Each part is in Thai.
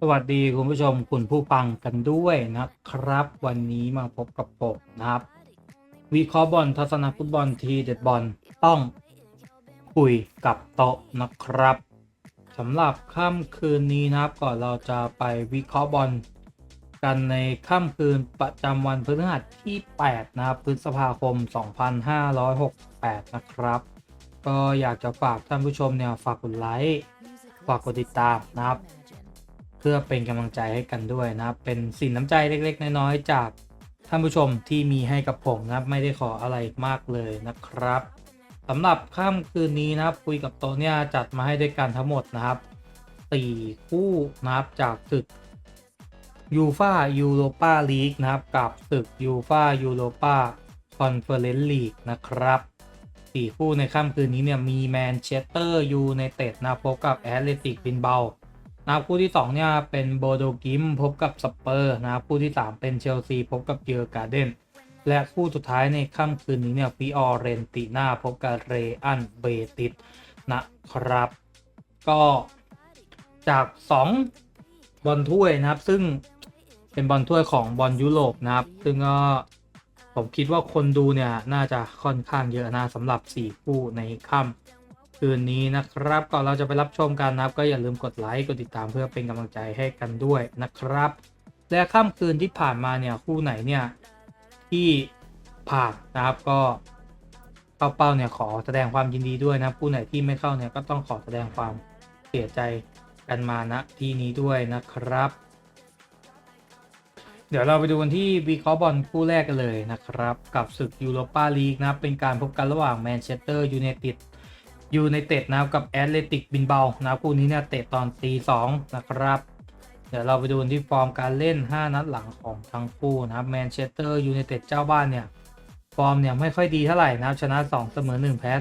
สวัสดีคุณผู้ชมคุณผู้ฟังกันด้วยนะครับ วันนี้มาพบกับผมนะครับวิเคราะห์บอลทัศนฟุตบอลทีเด็ดบอลต้องคุยกับโต๊ะนะครับสำหรับค่ำคืนนี้นะครับก่อนเราจะไปวิเคราะห์บอลกันในค่ำคืนประจำวันพฤหัสที่ 8 นะครับพฤษภาคม 2568 นะครับ ก็อยากจะฝากท่านผู้ชมเนี่ยฝากกดไลค์ ฝากกดติดตามนะครับ เพื่อเป็นกำลังใจให้กันด้วยนะครับ เป็นสินน้ำใจเล็กๆ น้อยๆจากท่านผู้ชมที่มีให้กับผมนะครับไม่ได้ขออะไรมากเลยนะครับสำหรับค่ำคืนนี้นะครับคุยกับโตเนี่ยจัดมาให้ด้วยกันทั้งหมดนะครับ4คู่นะครับจากศึกยูฟายูโรปาลีกนะครับกับศึกยูฟายูโรปาคอนเฟอเรนซ์ลีกนะครับ สี่คู่ในค่ำคืนนี้เนี่ยมีแมนเชสเตอร์ยูไนเต็ดนะพบกับแอตเลติกบินเบานะคู่ที่2เนี่ยเป็นโบโดกิมพบกับสเปอร์นะคู่ที่ 3 เป็นเชลซีพบกับเยอร์การ์เดนและคู่สุดท้ายในค่ำคืนนี้เนี่ยฟิออเรนติน่าพบกับเรอันเบติสนะครับ ก็จาก2บอลถ้วยนะครับซึ่งเป็นบอลถ้วยของบอลยุโรปนะครับ ซึ่งก็ ผมคิดว่าคนดูเนี่ยน่าจะค่อนข้างเยอะนะสำหรับ 4 คู่ในค่ำคืนนี้นะครับ ก่อนเราจะไปรับชมกันนะครับ ก็อย่าลืมกดไลค์กดติดตามเพื่อเป็นกำลังใจให้กันด้วยนะครับ และค่ำคืนที่ผ่านมาเนี่ยคู่ไหนเนี่ยที่ผ่านนะครับก็เข้าเป้าเนี่ยขอแสดงความยินดีด้วยนะคู่ไหนที่ไม่เข้าเนี่ยก็ต้องขอแสดงความเสียใจกันมาณที่นี้ด้วยนะครับ เดี๋ยวเราไปดูกันที่วีคอบอลคู่แรกกันเลยนะครับ กับศึกยูโรปาลีกนะครับ เป็นการพบกันระหว่างแมนเชสเตอร์ยูไนเต็ดยูไนเต็ดนะครับกับแอตเลติกบินเบานะครับคู่นี้เนี่ยเตะตอนตีสองนะครับ เดี๋ยวเราไปดูกันที่ฟอร์มการเล่น 5 นัดหลังของทั้งคู่นะครับแมนเชสเตอร์ยูไนเต็ดเจ้าบ้านเนี่ยฟอร์มเนี่ยไม่ค่อยดีเท่าไหร่นะครับชนะ 2 เสมอ 1 แพ้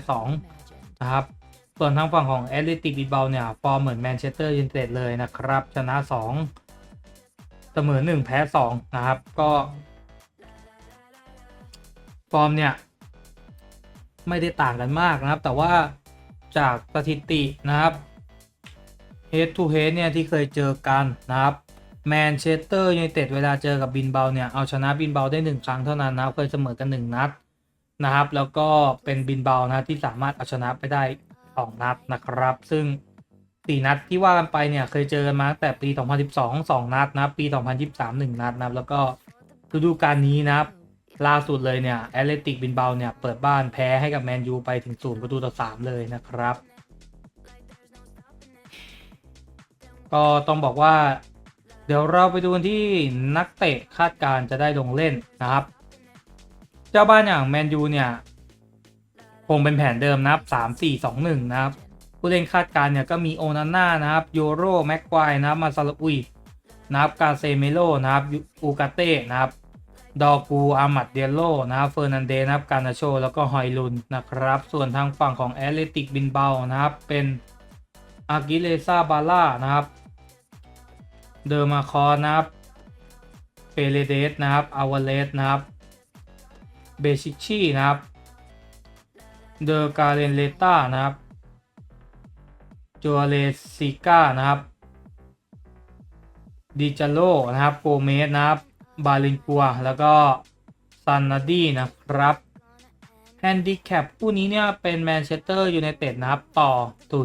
2 นะครับส่วนทางฝั่งของแอตเลติกบินเบาเนี่ยฟอร์มเหมือนแมนเชสเตอร์ยูไนเต็ดเลยนะครับชนะ 2 เสมอ1แพ้2นะครับ ก็ฟอร์มเนี่ย ไม่ได้ต่างกันมากนะครับ แต่ว่าจากสถิตินะครับ head to head เนี่ย ที่เคยเจอกันนะครับแมนเชสเตอร์ยูไนเต็ดเวลาเจอกับบินเบาเนี่ย เอาชนะบินเบาได้ 1 ครั้งเท่านั้นนะครับเคยเสมอกัน 1 นัดนะครับ แล้วก็เป็นบินเบานะที่สามารถเอาชนะไปได้ 2 นัดนะครับ ซึ่ง 4นัดที่ว่ากันไปเนี่ยเคยเจอกันมาตั้งแต่ปี 2012 2 นัดนะปี 2023 1 นัดนะแล้วก็ฤดูกาลนี้นะล่าสุดเลยเนี่ยแอตเลติกบินเบาเนี่ยเปิดบ้านแพ้ให้กับแมนยูไปถึงศูนย์ประตูต่อ 3 เลยนะครับ ก็ต้องบอกว่า เดี๋ยวเราไปดูที่นักเตะคาดการจะได้ลงเล่นนะครับ เจ้าบ้านอย่างแมนยูเนี่ยคงเป็นแผนเดิมนะครับ3 4 2 1 นะครับ ผู้เล่นคาดการ์เนี่ยก็มีโอนาน่านะครับโยโรแม็กควายนะครับมาซาลอุยนะครับกาเซเมโลนะครับอูกาเต้นะครับดอกูอามัดเดียโลนะครับเฟอร์นันเดสนะครับการนาโช แล้วก็ฮอยลุนนะครับ ส่วนทางฝั่งของแอตเลติกบินเบานะครับ เป็นอากิเลซาบาล่านะครับ เดอร์มาคอนะครับเปเรเดสนะครับอาวาเลสนะครับเบชิชีนะครับ เดอร์กาเรนเลต้านะครับ จัวเลซิก้านะครับดิจาโลนะครับโกเมสนะครับ บาลินกัว แล้วก็ซันนาดีนะครับแฮนดิแคปคู่นี้เนี่ยเป็นแมนเชสเตอร์ยูไนเต็ดนะครับ ต่อ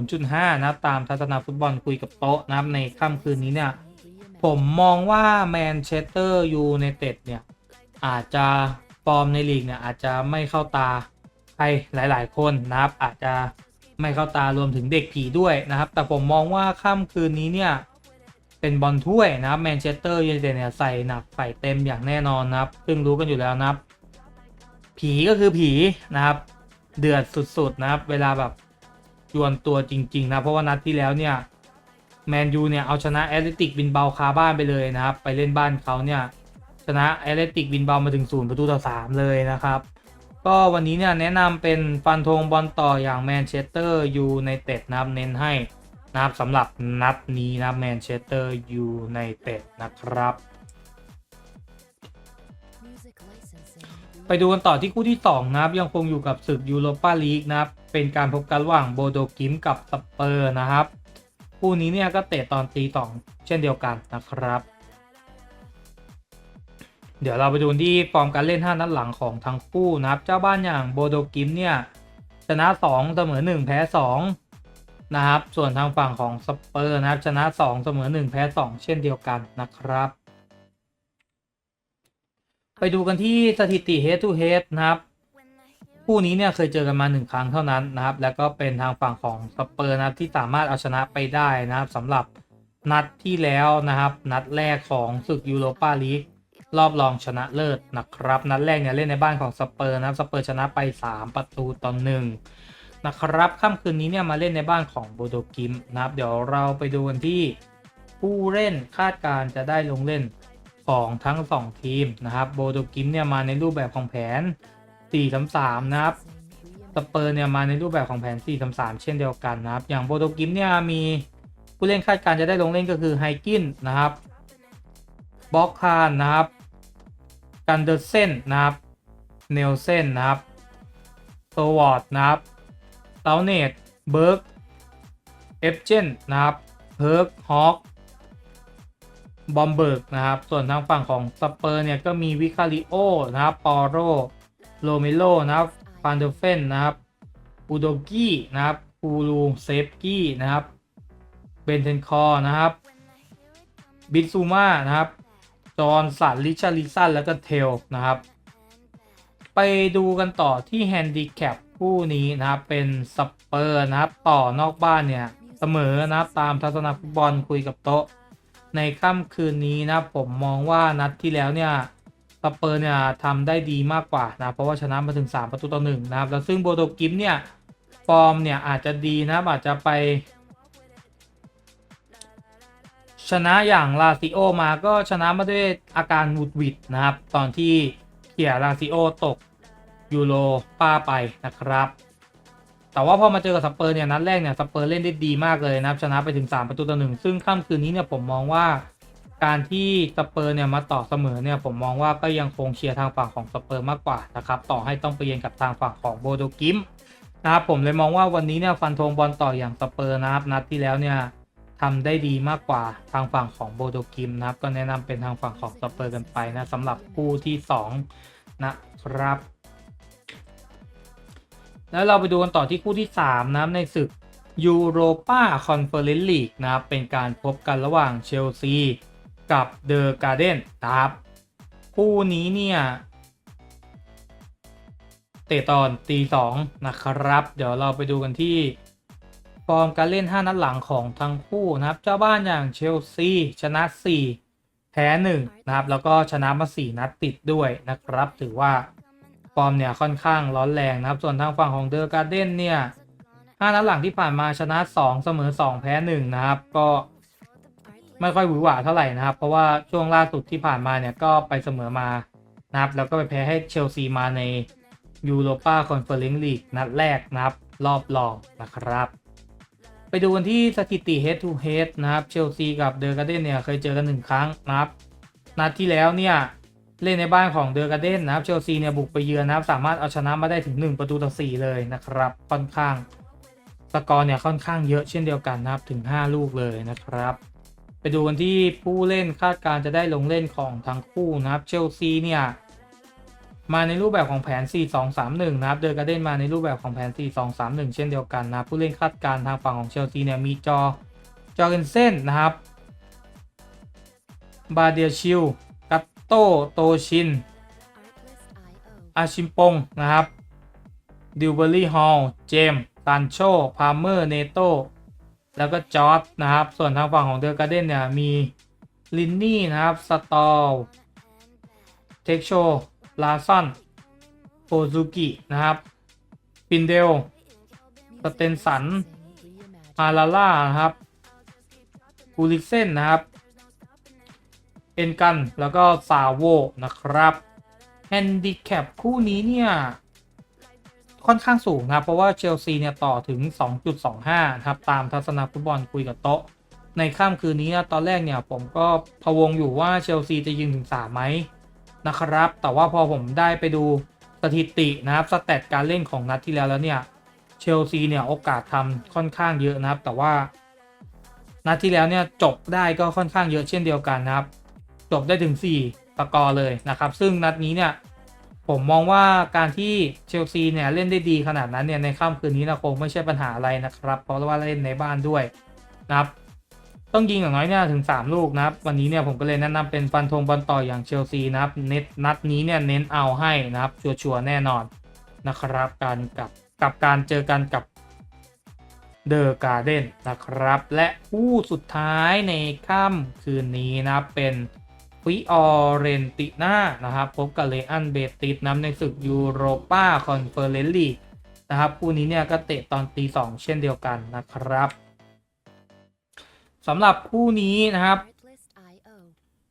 0.5 นะครับตามทัศนาฟุตบอลคุยกับโต๊ะนะครับ ในค่ำคืนนี้เนี่ย ผมมองว่าแมนเชสเตอร์ยูไนเต็ดเนี่ย อาจจะฟอร์มในลีกเนี่ย อาจจะไม่เข้าตาใครหลาย ๆ คนนะครับ อาจจะ ไม่เข้าตารวมถึงเด็กผีด้วยนะครับ แต่ผมมองว่าค่ำคืนนี้เนี่ย เป็นบอลถ้วยนะครับแมนเชสเตอร์ยูไนเต็ดเนี่ยใส่หนักใส่เต็มอย่างแน่นอนนะครับ ซึ่งรู้กันอยู่แล้วนะครับ ผีก็คือผีนะครับ เดือดสุดๆนะครับ เวลาแบบจวนตัวจริง ๆ นะ เพราะว่านัดที่แล้วเนี่ยแมนยูเนี่ยเอาชนะแอตเลติกบินเบาคาบ้านไปเลยนะครับ ไปเล่นบ้านเขาเนี่ยชนะแอตเลติกบินเบามาถึงศูนย์ประตูต่อ3เลยนะครับ ก็วันนี้เนี่ยแนะนำเป็นฟันธงบอลต่ออย่างแมนเชสเตอร์ยูไนเต็ดนะครับเน้นให้นะครับสำหรับนัดนี้นะแมนเชสเตอร์ยูไนเต็ดนะครับ ไปดูกันต่อที่คู่ที่ 2 นะครับ ยังคงอยู่กับศึกยูโรปาลีกนะครับ เป็นการพบกันระหว่างโบโดกิมกับสเปอร์นะครับ คู่นี้เนี่ยก็เตะตอนตีสองเช่นเดียวกันนะครับ เดี๋ยวเราไปดูที่ฟอร์มการเล่น 5 นัดหลังของทั้งคู่นะครับ เจ้าบ้านอย่างโบโดกิมเนี่ยชนะ 2 เสมอ 1 แพ้ 2 นะครับ ส่วนทางฝั่งของสเปอร์นะครับ ชนะ 2 เสมอ 1 แพ้ 2 เช่นเดียวกันนะครับ ไปดูกันที่สถิติ head to head นะครับคู่นี้เนี่ยเคยเจอกันมา 1 ครั้งเท่านั้นนะครับ แล้วก็เป็นทางฝั่งของสเปอร์นะครับที่สามารถเอาชนะไปได้นะครับสำหรับนัดที่แล้วนะครับ นัดแรกของศึกยูโรปาลีก รอบรองชนะเลิศนะครับ นัดแรกเนี่ยเล่นในบ้านของสเปอร์นะครับสเปอร์ชนะไป 3 ประตูต่อหนึ่งนะครับค่ำคืนนี้เนี่ยมาเล่นในบ้านของโบโดกิมนะครับ เดี๋ยวเราไปดูกันที่ผู้เล่นคาดการจะได้ลงเล่นของทั้ง 2 ทีมนะครับโบโดกิมเนี่ยมาในรูปแบบของแผน 4-3-3 นะครับสเปอร์เนี่ยมาในรูปแบบของแผน 4-3-3 เช่นเดียวกันนะครับ อย่างโบโดกิมเนี่ยมีผู้เล่นคาดการจะได้ลงเล่นก็คือไฮกินนะครับบล็อกคานนะครับ กันเดอร์เซนนะครับ เนลเซนนะครับโตวอร์ดนะครับเตาเนตเบิร์กเอฟเจนนะครับเพิร์กฮอคบอมเบิร์กนะครับ ส่วนทางฝั่งของสเปอร์เนี่ยก็มีวิคาริโอนะครับ ปอโรโรเมโลนะครับฟานเดอร์เฟนนะครับ อูโดกี้นะครับปูลูเซฟกี้นะครับ เบนเทนคอร์นะครับ บิซูมานะครับ จอห์นสันลิชาริสันแล้วก็เทลนะครับ ไปดูกันต่อที่แฮนดิแคปคู่นี้นะครับ เป็นสเปอร์นะครับ ต่อนอกบ้านเนี่ย เสมอนะครับตามทัศนฟุตบอลคุยกับโต๊ะ ในค่ำคืนนี้นะผมมองว่านัดที่แล้วเนี่ยสเปอร์เนี่ยทำได้ดีมากกว่านะเพราะว่าชนะมาถึง 3 ประตูต่อหนึ่งนะครับแล้วซึ่งโบโดกิมเนี่ยฟอร์มเนี่ยอาจจะดีนะอาจจะไป ชนะอย่างลาซิโอมาก็ชนะมาด้วยอาการหงุดหวิดนะครับ ตอนที่เขี่ยลาซิโอตกยูโรป้าไปนะครับ แต่ว่าพอมาเจอกับสเปอร์เนี่ยนัดแรกเนี่ยสเปอร์เล่นได้ดีมากเลยนะครับชนะไปถึง 3 ประตูต่อหนึ่งซึ่งค่ำคืนนี้เนี่ยผมมองว่าการที่สเปอร์เนี่ยมาต่อเสมอเนี่ยผมมองว่าก็ยังคงเชียร์ทางฝั่งของสเปอร์มากกว่านะครับต่อให้ต้องไปเยือนกับทางฝั่งของโบโดกิมนะครับผมเลยมองว่าวันนี้เนี่ยฟันธงบอลต่ออย่างสเปอร์นะครับนัดที่แล้วเนี่ย ทำได้ดีมากกว่าทางฝั่งของโบโดกิมนะครับ ก็แนะนำเป็นทางฝั่งของสเปอร์กันไปนะสำหรับคู่ที่ 2 นะครับ แล้วเราไปดูกันต่อที่คู่ที่ 3 นะครับในศึกยูโรปาคอนเฟอเรนซ์ลีกนะครับ เป็นการพบกันระหว่างเชลซีกับเดอะการ์เดนนะครับ คู่นี้เนี่ยเตะตอนตีสองนะครับ เดี๋ยวเราไปดูกันที่ ฟอร์มการเล่น 5 นัดหลังของทั้งคู่นะครับ เจ้าบ้านอย่างเชลซีชนะ 4 แพ้1นะครับ แล้วก็ชนะมา 4 นัดติดด้วยนะครับ ถือว่าฟอร์มเนี่ยค่อนข้างร้อนแรงนะครับ ส่วนทางฝั่งของเดอ r การ์เด้นเนี่ย5นัดหลังที่ผ่านมาชนะ 2 เสมอ 2 แพ้1นะครับ ก็ไม่ค่อยหวือหวาเท่าไหร่นะครับ เพราะว่าช่วงล่าสุดที่ผ่านมาเนี่ยก็ไปเสมอมานะครับ แล้วก็ไปแพ้ให้เชลซีมาในยูโรปาคอนเฟอเรนซ์ลีกนัดแรกนะครับ รอบรองนะครับ ไปดูกันที่สถิติ head to head นะครับ เชลซีกับเดอ r การ์เดนเนี่ยเคยเจอกันหนึ่งครั้งนะครับ นัดที่แล้วเนี่ยเล่นในบ้านของเดอ r การ์เดนนะครับ เชลซีเนี่ยบุกไปเยือนนะครับ สามารถเอาชนะมาได้ถึง 1 ประตูต่อ 4 เลยนะครับ ค่อนข้างสกอร์เนี่ยค่อนข้างเยอะเช่นเดียวกันนะครับถึง 5 ลูกเลยนะครับ ไปดูกันที่ผู้เล่นคาดการจะได้ลงเล่นของทั้งคู่นะครับ เชลซีเนี่ย มาในรูปแบบของแผน 4-2-3-1 นะครับ เดอ r การ์เดนมาในรูปแบบของแผน 4-2-3-1 เช่นเดียวกันนะผู้เล่นคาดการณ์ทางฝั่งของเชลซีเนี่ยมีจอ จอร์เกนเซนนะครับ บาเดียชิลกัตโตโตชิน อาชิมปงนะครับ ดิวเบอรี่ฮอลเจมส์ซานโชพาร์เมอร์ เนโต แล้วก็จอร์ดนะครับ ส่วนทางฝั่งของเดอ r การ์เดนเนี่ยมีลินนี่นะครับ สตอลเทคโช ลาซันโฟซูกินะครับ ปินเดลสเตนสันอาราล่านะครับกูลิเซนนะครับ เอ็นกัน แล้วก็ซาโวนะครับ แฮนดิแคปคู่นี้เนี่ย ค่อนข้างสูงนะครับ เพราะว่าเชลซีเนี่ยต่อถึง 2.25 นะครับ ตามทัศนฟุตบอลคุยกับโต๊ะ ในค่ำคืนนี้ตอนแรกเนี่ยผมก็พะวงอยู่ว่าเชลซีจะยิงถึง 3 ไหม นะครับ แต่ว่าพอผมได้ไปดูสถิตินะครับสแตทการเล่นของนัดที่แล้วแล้วเนี่ยเชลซีเนี่ยโอกาสทำค่อนข้างเยอะนะครับ แต่ว่า นัดที่แล้วเนี่ยจบได้ก็ค่อนข้างเยอะเช่นเดียวกันนะครับ จบได้ถึง4สกอเลยนะครับ ซึ่งนัดนี้เนี่ยผมมองว่าการที่เชลซีเนี่ยเล่นได้ดีขนาดนั้นเนี่ยในค่ำคืนนี้นะคงไม่ใช่ปัญหาอะไรนะครับ เพราะว่าเล่นในบ้านด้วยนะครับ ต้องยิงอย่างน้อยเนี่ยถึง 3 ลูกนะครับ วันนี้เนี่ยผมก็เลยแนะนำเป็นฟันธงบอลต่ออย่างเชลซีนะครับเน็ตนัดนี้เนี่ยเน้นเอาให้นะครับ ชัวร์ๆแน่นอนนะครับ การกับกับการเจอกันกับเดอะการ์เดนนะครับ และคู่สุดท้ายในค่ำคืนนี้นะครับเป็นฟิออเรนติน่านะครับพบกับเลอันเบติสนะในศึกยูโรปาคอนเฟอเรนซ์ลีกนะครับคู่นี้เนี่ยก็เตะตอนตีสองเช่นเดียวกันนะครับ สำหรับคู่นี้นะครับ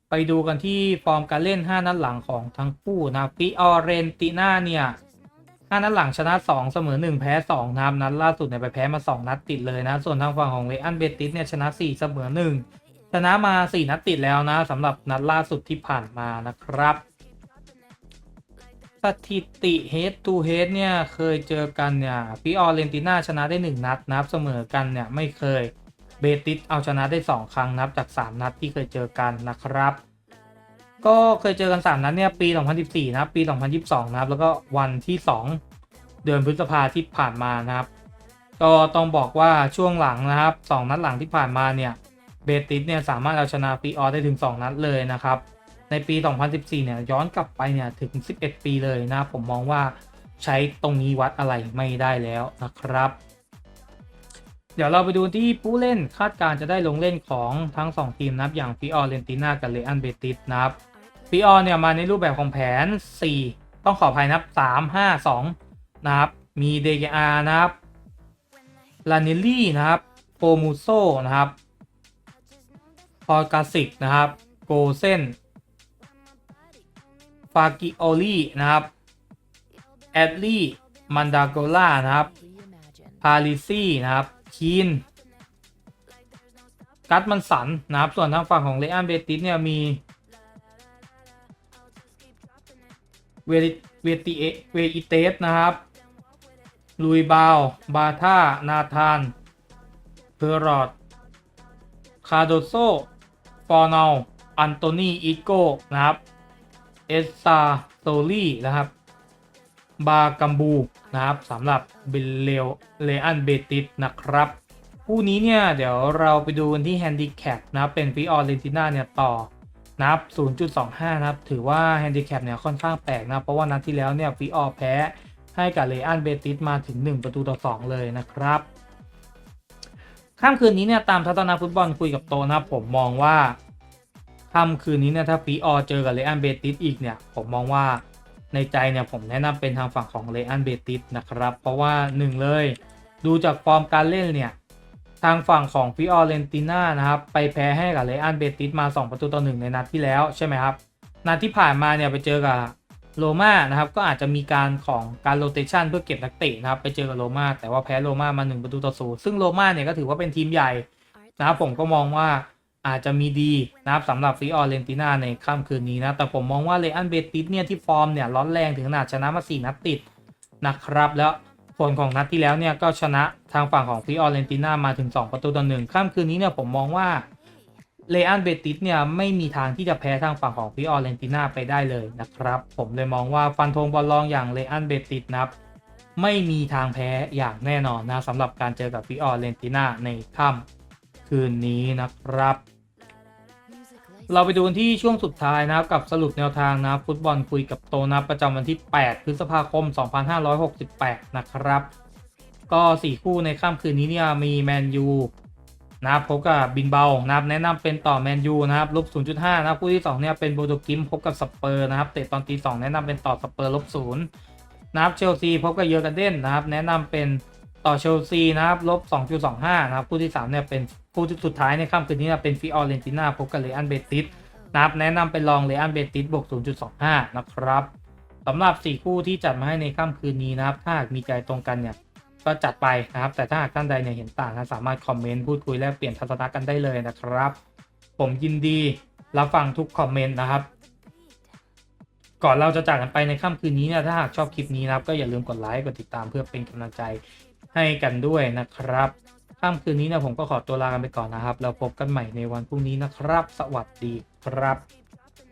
ไปดูกันที่ฟอร์มการเล่น 5 นัดหลังของทั้งคู่นะครับฟิออเรนติน่าเนี่ย 5 นัดหลังชนะ 2 เสมอ 1 แพ้2นะครับนัดล่าสุดเนี่ยไปแพ้มา 2 นัดติดเลยนะ ส่วนทางฝั่งของเลอันเบติสเนี่ยชนะ 4 เสมอ 1 ชนะมา 4 นัดติดแล้วนะสำหรับนัดล่าสุดที่ผ่านมานะครับสถิติ head to head เนี่ยเคยเจอกันเนี่ยฟิออเรนติน่าชนะได้ 1 นัดนะครับเสมอกันเนี่ยไม่เคย เบติสเอาชนะได้ 2 ครั้งนับจาก 3 นัดที่เคยเจอกันนะครับ ก็เคยเจอกัน 3 นัดเนี่ยปี 2014 นะปี 2022 นะครับ แล้วก็วันที่ 2 เดือนพฤษภาที่ผ่านมานะครับ ก็ต้องบอกว่าช่วงหลังนะครับ 2 นัดหลังที่ผ่านมาเนี่ยเบติสเนี่ยสามารถเอาชนะปีออได้ถึง 2 นัดเลยนะครับ ในปี 2014 เนี่ยย้อนกลับไปเนี่ยถึง 11 ปีเลยนะผมมองว่าใช้ตรงนี้วัดอะไรไม่ได้แล้วนะครับ เดี๋ยวเราไปดูที่ผู้เล่นคาดการจะได้ลงเล่นของทั้ง 2 ทีมนะครับ อย่างฟิออเรนติน่ากับเลอันเบติสนะครับฟิออเนี่ยมาในรูปแบบของแผน 4 ต้องขออภัยนะครับ3 5 2 นะครับ มีเดกอานะครับลานิลลี่นะครับโปมูโซนะครับพอร์กาสิกนะครับโกเซนฟากิโอลี่นะครับแอดลี่มันดาโกล่านะครับพาลิซี่นะครับ คีนกัตมันสันนะครับ ส่วนทางฝั่งของเลอันเบติสเนี่ยมีเวเวติเอเวอิเตสนะครับ ลุยบาว บาธานาธาน เพอร์รอด คาโดโซ ฟอร์นอล อันโตนี อิโก้ นะครับ เอสซาโตลี่นะครับ บากัมบูนะครับสำหรับเบลเลวเลอันเบติสนะครับคู่นี้เนี่ยเดี๋ยวเราไปดูกันที่แฮนดิแคปนะครับเป็นฟิออเรนติน่าเนี่ยต่อนับ 0.25 นะครับ ถือว่าแฮนดิแคปเนี่ยค่อนข้างแปลกนะ เพราะว่านัดที่แล้วเนี่ยฟิออแพ้ให้กับเลอันเบติสมาถึง 1 ประตูต่อ 2 เลยนะครับค่ำคืนนี้เนี่ยตามทัศนะฟุตบอลคุยกับโตนะผมมองว่าค่ำคืนนี้เนี่ยถ้าฟิออเจอกับเลอันเบติสอีกเนี่ยผมมองว่า ในใจเนี่ยผมแนะนำเป็นทางฝั่งของเลอันเบติสนะครับ เพราะว่าหนึ่งเลย ดูจากฟอร์มการเล่นเนี่ย ทางฝั่งของฟิออเรนติน่านะครับ ไปแพ้ให้กับเลอันเบติสมา 2 ประตูต่อหนึ่งในนัดที่แล้วใช่ไหมครับ นัดที่ผ่านมาเนี่ยไปเจอกับโรม่านะครับก็อาจจะมีการของการโรเตชันเพื่อเก็บนักเตะนะครับไปเจอกับโรม่าแต่ว่าแพ้โรม่ามา 1 ประตูต่อศูนย์ซึ่งโรม่าเนี่ยก็ถือว่าเป็นทีมใหญ่นะครับผมก็มองว่า อาจจะมีดีนะครับสำหรับฟิออเรนติน่าในค่ำคืนนี้นะ แต่ผมมองว่าเลอันเบติสเนี่ยที่ฟอร์มเนี่ยร้อนแรงถึงขนาดชนะมา4นัดติดนะครับ แล้วผลของนัดที่แล้วเนี่ยก็ชนะทางฝั่งของฟิออเรนติน่ามาถึง 2 ประตูต่อหนึ่งค่ำคืนนี้เนี่ยผมมองว่าเลอันเบติสเนี่ยไม่มีทางที่จะแพ้ทางฝั่งของฟิออเรนติน่าไปได้เลยนะครับ ผมเลยมองว่าฟันธงบอลลองอย่างเลอันเบติสนะครับไม่มีทางแพ้อย่างแน่นอนนะสำหรับการเจอกับฟิออเรนติน่าในค่ำ คืนนี้นะครับ เราไปดูกันที่ช่วงสุดท้ายนะครับกับสรุปแนวทางนะฟุตบอลคุยกับโตนะประจำวันที่ 8 พฤษภาคม 2568 นะครับ ก็ 4 คู่ในค่ำคืนนี้เนี่ยมีแมนยูนะครับพบกับบินเบานะครับแนะนำเป็นต่อแมนยูนะครับลบ0.5นะครับคู่ที่2เนี่ยเป็นโบโดกิมพบกับสเปอร์นะครับเตะตอนตี2แนะนำเป็นต่อสเปอร์ลบ0นะครับเชลซีพบกับเยอร์กันเดนนะครับแนะนำเป็น ต่อเชลซีนะครับลบ 2.25 นะครับคู่ที่ 3 เนี่ยเป็นคู่ที่สุดท้ายในค่ำคืนนี้นะเป็นฟิออเรนติน่าพบกับเลอันเบติสนะครับแนะนำเป็นลองเลอันเบติสบวก 0.25 นะครับสำหรับ 4 คู่ที่จัดมาให้ในค่ำคืนนี้นะครับ ถ้าหากมีใจตรงกันเนี่ยก็จัดไปนะครับ แต่ถ้าหากท่านใดเนี่ยเห็นต่างนะสามารถคอมเมนต์พูดคุยแลกเปลี่ยนทัศนะกันได้เลยนะครับ ผมยินดีรับฟังทุกคอมเมนต์นะครับ ก่อนเราจะจากกันไปในค่ำคืนนี้เนี่ยถ้าหากชอบคลิปนี้นะครับก็อย่าลืมกดไลค์กดติดตามเพื่อเป็นกำลังใจ ให้กันด้วยนะครับค่ำคืนนี้นะผมก็ขอตัวลากันไปก่อนนะครับแล้วพบกันใหม่ในวันพรุ่งนี้นะครับ สวัสดีครับ